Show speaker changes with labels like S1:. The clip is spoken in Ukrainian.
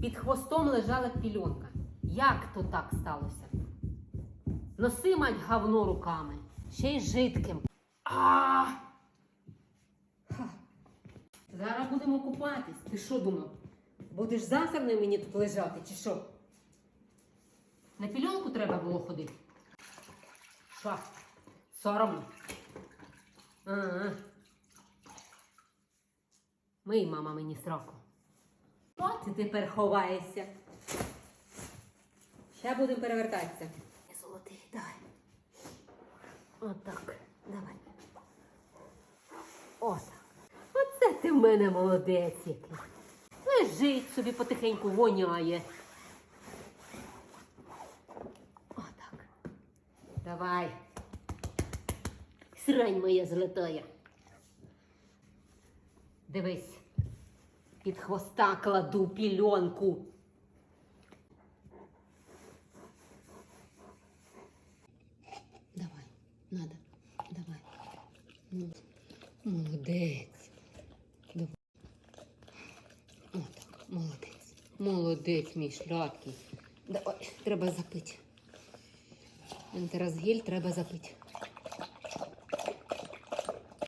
S1: Під хвостом лежала пільонка. Як то так сталося? Носи мать говно руками, ще й жидким. А! Зараз будемо купатись. Ти що думав? Будеш засерний мені тут лежати, чи що? На пільонку треба було ходити. Що? Соромно. Ага. Мий, мама, мені сроку. Ти тепер ховаєшся. Ще будемо перевертатися. Золотий, давай. Отак. Давай. Отак. Оце ти в мене молодець який. Лежить собі потихеньку воняє. Отак. Давай. Срань моя золотая. Дивись. Під хвоста кладу пільонку. Давай, надо. Давай. Ну, молодець. Давай. Отак, молодець. Молодець, мій шляпкий. Давай, треба запити. Ентеразгіль треба запити.